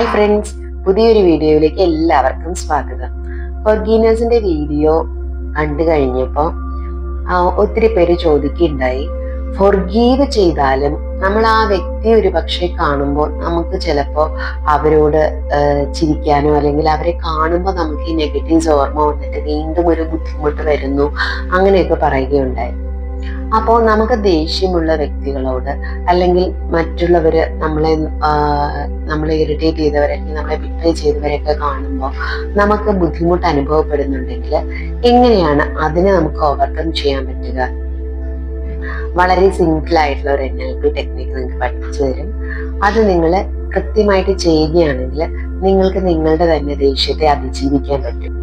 Hi friends പുതിയൊരു വീഡിയോയിലേക്ക് എല്ലാവർക്കും സ്വാഗതം. ഫൊർഗീനേഴ്സിന്റെ വീഡിയോ കണ്ടു കഴിഞ്ഞപ്പോൾ ഒത്തിരി പേര് ചോദിക്കുകയുണ്ടായി. ഫൊർഗീവ് ചെയ്താലും നമ്മൾ ആ വ്യക്തി ഒരു പക്ഷേ കാണുമ്പോൾ നമുക്ക് ചിലപ്പോൾ അവരോട് ചിരിക്കാനോ അല്ലെങ്കിൽ അവരെ കാണുമ്പോൾ നമുക്ക് ഈ നെഗറ്റീവ്സ് ഓർമ്മ വന്നിട്ട് വീണ്ടും ഒരു ബുദ്ധിമുട്ട് വരുന്നു അങ്ങനെയൊക്കെ പറയുകയുണ്ടായി. അപ്പോൾ നമുക്ക് ദേഷ്യമുള്ള വ്യക്തികളോട് അല്ലെങ്കിൽ മറ്റുള്ളവര് നമ്മളെ നമ്മളെ ഇറിറ്റേറ്റ് ചെയ്തവരെ അല്ലെങ്കിൽ നമ്മളെ ബിട്രേ ചെയ്തവരെയൊക്കെ കാണുമ്പോൾ നമുക്ക് ബുദ്ധിമുട്ട് അനുഭവപ്പെടുന്നുണ്ടെങ്കിൽ എങ്ങനെയാണ് അതിനെ നമുക്ക് ഓവർകം ചെയ്യാൻ പറ്റുക? വളരെ സിമ്പിൾ ആയിട്ടുള്ള ഒരു എൻ എൽ പി ടെക്നിക്ക് നിങ്ങൾക്ക് പഠിപ്പിച്ചു തരും. അത് നിങ്ങൾ കൃത്യമായിട്ട് ചെയ്യുകയാണെങ്കിൽ നിങ്ങൾക്ക് നിങ്ങളുടെ തന്നെ ദേഷ്യത്തെ അതിജീവിക്കാൻ പറ്റും.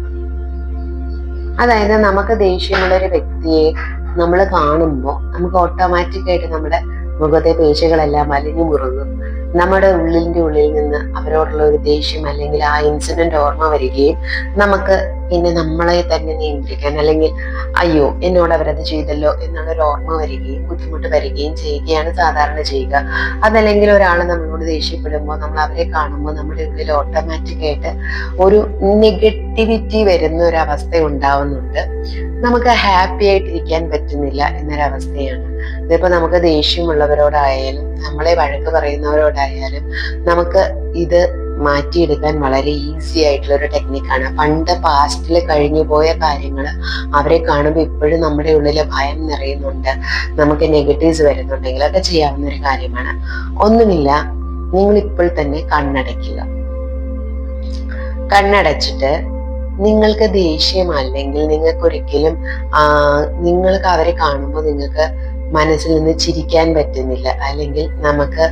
അതായത് നമുക്ക് ദേഷ്യമുള്ള ഒരു വ്യക്തിയെ നമ്മൾ കാണുമ്പോൾ നമുക്ക് ഓട്ടോമാറ്റിക്കായിട്ട് നമ്മുടെ മുഖത്തെ പേശികളെല്ലാം അലിഞ്ഞു മുറുകും. നമ്മുടെ ഉള്ളിന്റെ ഉള്ളിൽ നിന്ന് അവരോടുള്ള ഒരു ദേഷ്യം അല്ലെങ്കിൽ ആ ഇൻസിഡന്റ് ഓർമ്മ വരികയും നമുക്ക് പിന്നെ നമ്മളെ തന്നെ നിയന്ത്രിക്കാൻ അല്ലെങ്കിൽ അയ്യോ എന്നോട് അവരത് ചെയ്തല്ലോ എന്നുള്ളൊരു ഓർമ്മ വരികയും ബുദ്ധിമുട്ട് വരികയും ചെയ്യുകയാണ് സാധാരണ ചെയ്യുക. അതല്ലെങ്കിൽ ഒരാൾ നമ്മളോട് ദേഷ്യപ്പെടുമ്പോൾ നമ്മൾ അവരെ കാണുമ്പോൾ നമ്മുടെ ഉള്ളിൽ ഓട്ടോമാറ്റിക്കായിട്ട് ഒരു നെഗറ്റിവിറ്റി വരുന്ന ഒരു അവസ്ഥ ഉണ്ടാവുന്നുണ്ട്. നമുക്ക് ഹാപ്പി ആയിട്ടിരിക്കാൻ പറ്റുന്നില്ല എന്നൊരവസ്ഥയാണ്. ഇതിപ്പോൾ നമുക്ക് ദേഷ്യമുള്ളവരോടായാലും നമ്മളെ വഴക്ക് പറയുന്നവരോടായാലും നമുക്ക് ഇത് മാറ്റിയെടുക്കാൻ വളരെ ഈസി ആയിട്ടുള്ള ഒരു ടെക്നിക്കാണ് പണ്ട് പാസ്റ്റിൽ കഴിഞ്ഞു പോയ കാര്യങ്ങൾ അവരെ കാണുമ്പോൾ ഇപ്പോഴും നമ്മുടെ ഉള്ളിൽ ഭയം നിറയുന്നുണ്ട്. നമുക്ക് നെഗറ്റീവ്സ് വരുന്നുണ്ടെങ്കിൽ അതൊക്കെ ചെയ്യാവുന്ന ഒരു കാര്യമാണ്. ഒന്നുമില്ല നിങ്ങൾ ഇപ്പോൾ തന്നെ കണ്ണടയ്ക്കുക. കണ്ണടച്ചിട്ട് നിങ്ങൾക്ക് ദേഷ്യം അല്ലെങ്കിൽ നിങ്ങൾക്ക് ഒരിക്കലും നിങ്ങൾക്ക് അവരെ കാണുമ്പോൾ നിങ്ങൾക്ക് മനസ്സിൽ നിന്ന് ചിരിക്കാൻ പറ്റുന്നില്ല. അല്ലെങ്കിൽ നമുക്ക്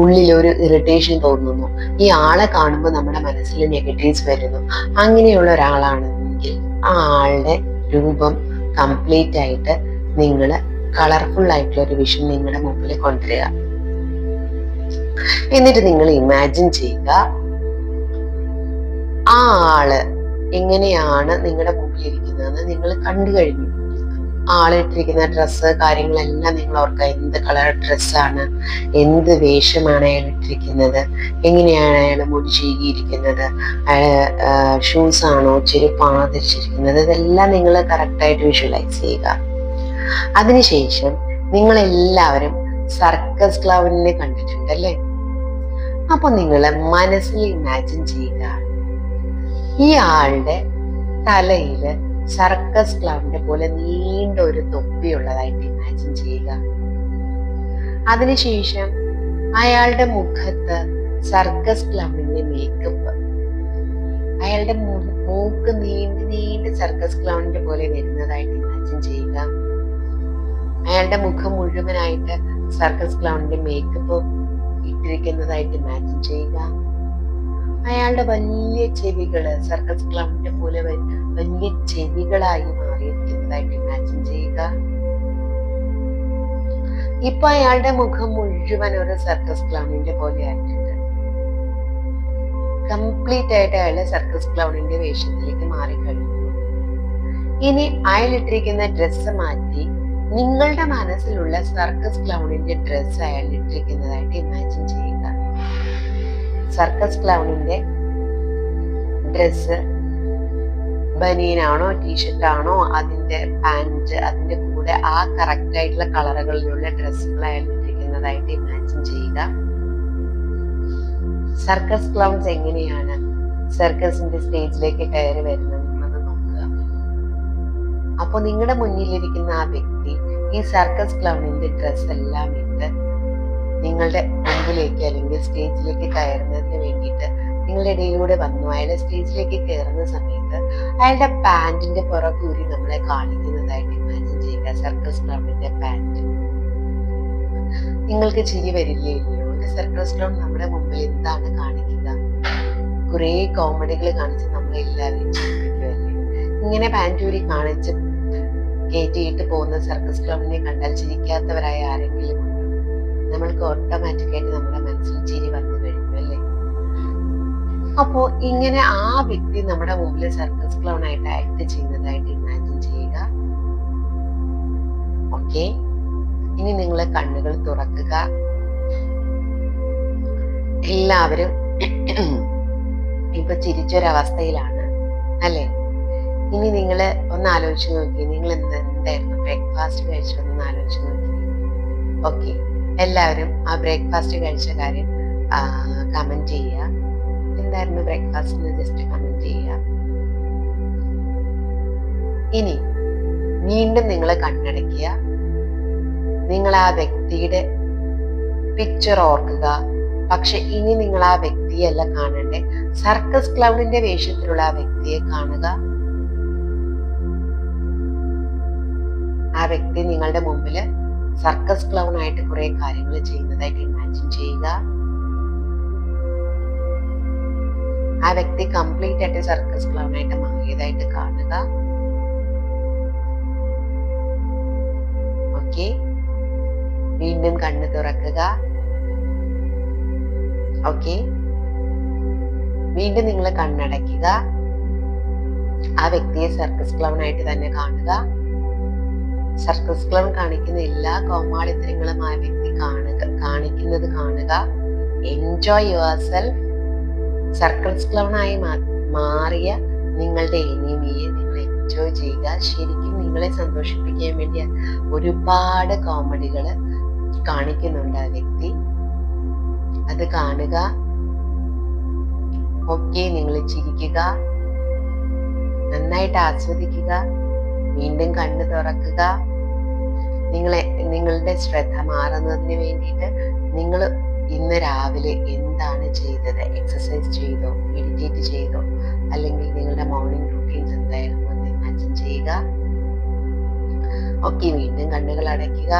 ഉള്ളിലൊരു ഇറിറ്റേഷൻ തോന്നുന്നു. ഈ ആളെ കാണുമ്പോൾ നമ്മുടെ മനസ്സിൽ നെഗറ്റീവ്സ് വരുന്നു. അങ്ങനെയുള്ള ഒരാളാണെങ്കിൽ ആ ആളുടെ രൂപം കംപ്ലീറ്റ് ആയിട്ട് നിങ്ങൾ കളർഫുൾ ആയിട്ടുള്ള ഒരു വിഷൻ നിങ്ങളുടെ മുമ്പിൽ കൊണ്ടുവരിക. എന്നിട്ട് നിങ്ങൾ ഇമാജിൻ ചെയ്യുക ആ ആൾ എങ്ങനെയാണ് നിങ്ങളുടെ മുമ്പിൽ ഇരിക്കുന്നതെന്ന് നിങ്ങൾ കണ്ടു കഴിഞ്ഞു. ആളിട്ടിരിക്കുന്ന ഡ്രസ്സ് കാര്യങ്ങളെല്ലാം നിങ്ങൾ ഓർക്കുക. എന്ത് കളർ ഡ്രസ്സാണ് എന്ത് വേഷമാണ് അയാൾ ഇട്ടിരിക്കുന്നത് എങ്ങനെയാണ് അയാൾ മുടി ചീകിയിരിക്കുന്നത് അയാൾ ഷൂസ് ആണോ ചെരുപ്പാണോ ധരിച്ചിരിക്കുന്നത് ഇതെല്ലാം നിങ്ങൾ കറക്റ്റായിട്ട് വിഷ്വലൈസ് ചെയ്യുക. അതിനുശേഷം നിങ്ങൾ എല്ലാവരും സർക്കസ് ക്ലൗഡിനെ കണ്ടിട്ടുണ്ടല്ലേ? അപ്പൊ നിങ്ങൾ മനസ്സിൽ ഇമാജിൻ ചെയ്യുക. ഈ ആളുടെ തലയിൽ സർക്കസ് ക്ലൗഡിന്റെ പോലെ നീണ്ട ഒരു തൊപ്പി തൊപ്പിയുള്ളതായിട്ട് ഇമാജിൻ ചെയ്യുക. അതിനുശേഷം അയാളുടെ മുഖത്ത് സർക്കസ് ക്ലൗഡിന്റെ മേക്കപ്പ് അയാളുടെ മൂക്ക് നീണ്ട് നീണ്ട് സർക്കസ് ക്ലൗഡിന്റെ പോലെ വരുന്നതായിട്ട് ഇമാജിൻ ചെയ്യുക. അയാളുടെ മുഖം മുഴുവനായിട്ട് സർക്കസ് ക്ലൗഡിന്റെ മേക്കപ്പ് ഇട്ടിരിക്കുന്നതായിട്ട് ഇമാജിൻ ചെയ്യുക. അയാളുടെ വലിയ ചെവികൾ സർക്കസ് ക്ലൗഡിന്റെ പോലെ വലിയ ചെവികളായി മാറിയിരിക്കുന്നതായിട്ട് ഇമാജിൻ ചെയ്യുക. ഇപ്പൊ അയാളുടെ മുഖം മുഴുവൻ ഒരു സർക്കസ് ക്ലൗഡിന്റെ പോലെ ആയിട്ടുണ്ട്. കംപ്ലീറ്റ് ആയിട്ട് അയാൾ സർക്കസ് ക്ലൗഡിന്റെ വേഷത്തിലേക്ക് മാറിക്കഴിഞ്ഞു. ഇനി അയാൾ ഇട്ടിരിക്കുന്ന ഡ്രസ്സ് മാറ്റി നിങ്ങളുടെ മനസ്സിലുള്ള സർക്കസ് ക്ലൗഡിന്റെ ഡ്രസ്സ് അയാൾ ഇട്ടിരിക്കുന്നതായിട്ട് ഇമാജിൻ ചെയ്യുക. സർക്കസ് ക്ലൗണിന്റെ ഡ്രസ് ബനീനാണോ ടീഷർട്ടാണോ അതിന്റെ പാന്റ് അതിന്റെ കൂടെ ആ കറക്റ്റ് ആയിട്ടുള്ള കളറുകളിലുള്ള ഡ്രസ്സുകൾ അയാൾ ഇട്ടിരിക്കുന്നതായിട്ട് ഇമാജിൻ ചെയ്യുക. സർക്കസ് ക്ലൗൺസ് എങ്ങനെയാണ് സർക്കസിന്റെ സ്റ്റേജിലേക്ക് കയറി വരുന്നത് എന്നുള്ളത് നോക്കുക. അപ്പൊ നിങ്ങളുടെ മുന്നിലിരിക്കുന്ന ആ വ്യക്തി ഈ സർക്കസ് ക്ലൗണിന്റെ ഡ്രസ്സ് എല്ലാം ഇട്ട് നിങ്ങളുടെ മുമ്പിലേക്ക് അല്ലെങ്കിൽ സ്റ്റേജിലേക്ക് കയറുന്നതിന് വേണ്ടിയിട്ട് നിങ്ങളുടെ ഇടയിലൂടെ വന്നു. അയാളെ സ്റ്റേജിലേക്ക് കയറുന്ന സമയത്ത് അയാളുടെ പാന്റിന്റെ പുറകൂരി നമ്മളെ കാണിക്കുന്നതായിട്ട് ഇമാജിൻ ചെയ്യുക. സർക്കസ് ക്ലബിന്റെ പാന്റ്. നിങ്ങൾക്ക് ചിരി വരില്ലേ സർക്കസ് ക്ലബ് നമ്മുടെ മുമ്പിൽ എന്താണ് കാണിക്കുക? കുറെ കോമഡികൾ കാണിച്ച് നമ്മളെല്ലാവരും ചിരിപ്പിക്കുമല്ലേ ഇങ്ങനെ പാന്റൂരി കാണിച്ച് കയറ്റിയിട്ട് പോകുന്ന സർക്കസ് ക്ലബിനെ കണ്ടാൽ ചിരിക്കാത്തവരായ ആരെങ്കിലും നമ്മൾക്ക് ഓട്ടോമാറ്റിക് ആയിട്ട് നമ്മുടെ മനസ്സിൽ ചിരി വന്നു കഴിഞ്ഞു അല്ലേ? അപ്പോ ഇങ്ങനെ ആ വ്യക്തി നമ്മുടെ മുമ്പിൽ സർക്കസ് ക്ലോൺ ആയിട്ട് ആക്ട് ചെയ്യുന്നതായിട്ട് ഇമാജിൻ ചെയ്യുക. ഓക്കെ ഇനി നിങ്ങളെ കണ്ണുകൾ തുറക്കുക. എല്ലാവരും ഇപ്പൊ ചിരിച്ചൊരവസ്ഥയിലാണ് അല്ലേ? ഇനി നിങ്ങൾ ഒന്ന് ആലോചിച്ച് നോക്കി നിങ്ങൾ എന്തായിരുന്നു? ബ്രേക്ക്ഫാസ്റ്റ് കഴിച്ചതെന്ന് ആലോചിച്ച് നോക്കി ഓക്കെ എല്ലാവരും ആ ബ്രേക്ക്ഫാസ്റ്റ് കഴിച്ച കാര്യം കമന്റ് ചെയ്യുക. എന്തായിരുന്നു ബ്രേക്ക്ഫാസ്റ്റിന് ജസ്റ്റ് കമന്റ് ചെയ്യുക. ഇനി വീണ്ടും നിങ്ങൾ കണ്ണടയ്ക്കുക. നിങ്ങൾ ആ വ്യക്തിയുടെ പിക്ചർ ഓർക്കുക. പക്ഷെ ഇനി നിങ്ങൾ ആ വ്യക്തിയല്ല കാണണ്ടേ. സർക്കസ് ക്ലൗഡിന്റെ വേഷത്തിലുള്ള ആ വ്യക്തിയെ കാണുക. ആ വ്യക്തി നിങ്ങളുടെ മുമ്പിൽ സർക്കസ് ക്ലൗൺ ആയിട്ട് കുറെ കാര്യങ്ങൾ ചെയ്യുന്നതായിട്ട് ഇമാജിൻ ചെയ്യുക. ആ വ്യക്തി കംപ്ലീറ്റ് ആയിട്ട് സർക്കസ് ക്ലൗൺ ആയിട്ട് മാറിയതായിട്ട് കാണുക. ഓക്കെ വീണ്ടും കണ്ണ് തുറക്കുക. ഓക്കെ വീണ്ടും നിങ്ങൾ കണ്ണടയ്ക്കുക. ആ വ്യക്തിയെ സർക്കസ് ക്ലൗൺ ആയിട്ട് തന്നെ കാണുക. സർക്കസ് ക്ലൗൺ കാണിക്കുന്ന എല്ലാ കോമാളിത്തരങ്ങളും ആ വ്യക്തി കാണുക കാണിക്കുന്നത് കാണുക. എൻജോയ് യുവർ സെൽഫ് ആയി മാറിയ നിങ്ങളുടെ എനിമിയെ നിങ്ങൾ എൻജോയ് ചെയ്യുക. ശരിക്കും നിങ്ങളെ സന്തോഷിപ്പിക്കാൻ വേണ്ടി ഒരുപാട് കോമഡികൾ കാണിക്കുന്നുണ്ട് ആ വ്യക്തി. അത് കാണുക. ഓക്കെ നിങ്ങൾ ചിരിക്കുക. നന്നായിട്ട് ആസ്വദിക്കുക. വീണ്ടും കണ്ണ് തുറക്കുക. നിങ്ങളെ നിങ്ങളുടെ ശ്രദ്ധ മാറുന്നതിന് വേണ്ടിയിട്ട് നിങ്ങൾ ഇന്ന് രാവിലെ എന്താണ് ചെയ്തത്? എക്സസൈസ് ചെയ്തോ? മെഡിറ്റേറ്റ് ചെയ്തോ? അല്ലെങ്കിൽ നിങ്ങളുടെ മോർണിംഗ് റൂട്ടീൻസ് എന്തായിരുന്നു എന്ന് ഇമാജിൻ ചെയ്യുക. ഓക്കെ വീണ്ടും കണ്ണുകൾ അടയ്ക്കുക.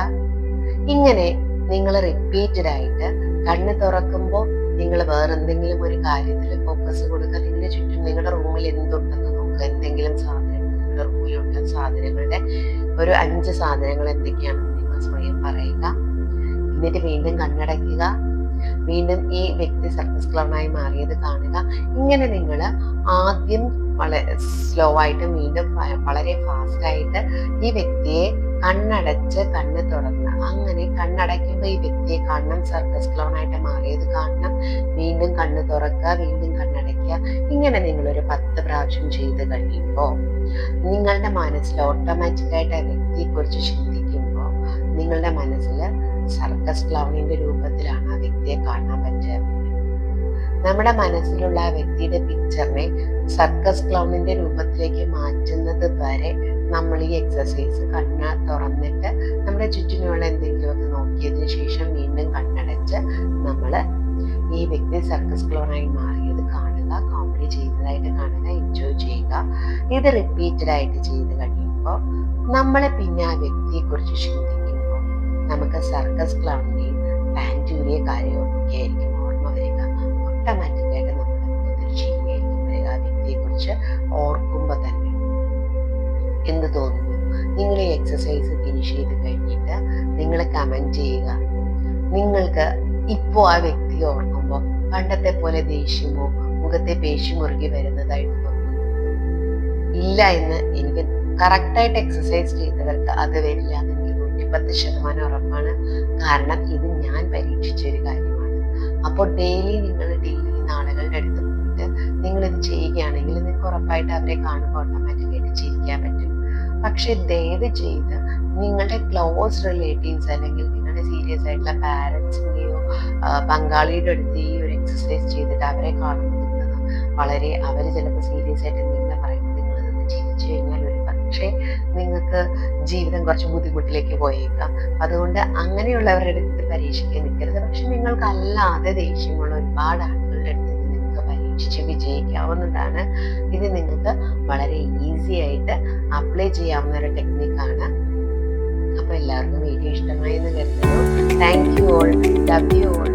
ഇങ്ങനെ നിങ്ങൾ റിപ്പീറ്റഡ് ആയിട്ട് കണ്ണ് തുറക്കുമ്പോൾ നിങ്ങൾ വേറെന്തെങ്കിലും ഒരു കാര്യത്തിൽ ഫോക്കസ് കൊടുക്കുക. നിങ്ങളുടെ ചുറ്റും നിങ്ങളുടെ റൂമിൽ എന്തുണ്ടെന്ന് നോക്കുക. എന്തെങ്കിലും സാധനങ്ങൾ റൂമിലുള്ള സാധനങ്ങളുടെ ഒരു അഞ്ച് സാധനങ്ങൾ എന്തൊക്കെയാണെന്ന് നിങ്ങൾ സ്വയം പറയുക. എന്നിട്ട് വീണ്ടും കണ്ണടയ്ക്കുക. വീണ്ടും ഈ വ്യക്തി സക്സസ്ഫുള്ളായി മാറിയത് കാണുക. ഇങ്ങനെ നിങ്ങൾ ആദ്യം വളരെ സ്ലോ ആയിട്ട് വീണ്ടും വളരെ ഫാസ്റ്റ് ആയിട്ട് ഈ വ്യക്തിയെ കണ്ണടച്ച് കണ്ണ് തുറന്ന്. അങ്ങനെ കണ്ണടയ്ക്കുമ്പോൾ ഈ വ്യക്തിയെ കാണണം സർക്കസ് ക്ലൗൺ ആയിട്ട് മാറിയത് കാണണം. വീണ്ടും കണ്ണ് തുറക്കുക വീണ്ടും കണ്ണടയ്ക്കുക. ഇങ്ങനെ നിങ്ങൾ ഒരു പത്ത് പ്രാവശ്യം ചെയ്ത് കഴിയുമ്പോൾ നിങ്ങളുടെ മനസ്സിൽ ഓട്ടോമാറ്റിക്കായിട്ട് ആ വ്യക്തിയെക്കുറിച്ച് ചിന്തിക്കുമ്പോൾ നിങ്ങളുടെ മനസ്സിൽ സർക്കസ് ക്ലൗണിന്റെ രൂപത്തിലാണ് ആ വ്യക്തിയെ കാണാൻ പറ്റുക. നമ്മുടെ മനസ്സിലുള്ള ആ വ്യക്തിയുടെ പിക്ചറിനെ സർക്കസ് ക്ലൗണിന്റെ രൂപത്തിലേക്ക് മാറ്റുന്നത് വരെ നമ്മൾ ഈ എക്സസൈസ് കണ്ണ തുറന്നിട്ട് നമ്മുടെ ചുറ്റിനുള്ള എന്തെങ്കിലുമൊക്കെ നോക്കിയതിന് ശേഷം വീണ്ടും കണ്ണടച്ച് നമ്മൾ ഈ വ്യക്തി സർക്കസ് ക്ലോണായി മാറിയത് കാണുക കോമഡി ചെയ്തതായിട്ട് കാണുക എൻജോയ് ചെയ്യുക. ഇത് റിപ്പീറ്റഡ് ആയിട്ട് ചെയ്ത് കഴിയുമ്പോൾ നമ്മളെ പിന്നെ ആ വ്യക്തിയെ കുറിച്ച് ചിന്തിക്കുമ്പോൾ നമുക്ക് സർക്കസ് ക്ലൗണിനെയും പാന്റൂരിയ കാര്യമൊക്കെ ആയിരിക്കും ഓർമ്മ വരിക. ഓട്ടോമാറ്റിക്കായിട്ട് നമ്മുടെ മുഖത്തിൽ ചിരിയായിരിക്കും വരിക. ആ വ്യക്തിയെ കുറിച്ച് ഓർക്കുമ്പോൾ തന്നെ എന്ത് തോന്നുന്നു. നിങ്ങൾ ഈ എക്സസൈസ് ഫിനിഷ് ചെയ്ത് കഴിഞ്ഞിട്ട് നിങ്ങൾ കമന്റ് ചെയ്യുക. നിങ്ങൾക്ക് ഇപ്പോൾ ആ വ്യക്തി ഓർക്കുമ്പോൾ പണ്ടത്തെ പോലെ ദേഷ്യമോ മുഖത്തെ പേശി മുറുകി വരുന്നതായിട്ട് തോന്നുന്നു. ഇല്ല എന്ന് എനിക്ക് കറക്റ്റായിട്ട് എക്സസൈസ് ചെയ്തവർക്ക് അത് വരില്ല എന്ന് എനിക്ക് നൂറ്റിപ്പത്ത് ശതമാനം ഉറപ്പാണ്. കാരണം ഇത് ഞാൻ പരീക്ഷിച്ചൊരു കാര്യമാണ്. അപ്പോൾ ഡെയിലി നിങ്ങൾ ഡെയിലി നാളുകളുടെ അടുത്ത് പോയിട്ട് നിങ്ങളിത് ചെയ്യുകയാണെങ്കിൽ നിങ്ങൾക്ക് ഉറപ്പായിട്ട് അവരെ കാണുമ്പോൾ ഓട്ടോമാറ്റിക്കായിട്ട് ചിരിക്കാൻ പറ്റും. പക്ഷെ ദയവ് ചെയ്ത് നിങ്ങളുടെ ക്ലോസ് റിലേറ്റീവ്സ് അല്ലെങ്കിൽ നിങ്ങളുടെ സീരിയസ് ആയിട്ടുള്ള പാരൻസിന്റെയോ പങ്കാളിയുടെ അടുത്ത് ഈ ഒരു എക്സസൈസ് ചെയ്തിട്ട് അവരെ കാണുന്നത് വളരെ അവർ ചിലപ്പോൾ സീരിയസ് ആയിട്ട് എന്തെങ്കിലും പറയുമ്പോൾ നിങ്ങൾ നിന്ന് ചിരിച്ചു കഴിഞ്ഞാൽ ഒരു പക്ഷേ നിങ്ങൾക്ക് ജീവിതം കുറച്ച് ബുദ്ധിമുട്ടിലേക്ക് പോയേക്കാം. അതുകൊണ്ട് അങ്ങനെയുള്ളവരുടെ അടുത്ത് പരീക്ഷിക്കാൻ നിൽക്കരുത്. പക്ഷെ നിങ്ങൾക്കല്ലാതെ ദേഷ്യമുള്ള ഒരുപാട് ആളുകളുടെ അടുത്ത് പരീക്ഷിച്ച് വിജയിക്കാവുന്നതാണ്. ഇത് നിങ്ങൾക്ക് വളരെ ഈസി ആയിട്ട് അപ്ലൈ ചെയ്യാവുന്ന ഒരു ടെക്നിക്കാണ് അപ്പോൾ എല്ലാവർക്കും വീഡിയോ ഇഷ്ടമായി എന്ന് കരുതുന്നു. Thank you all love you all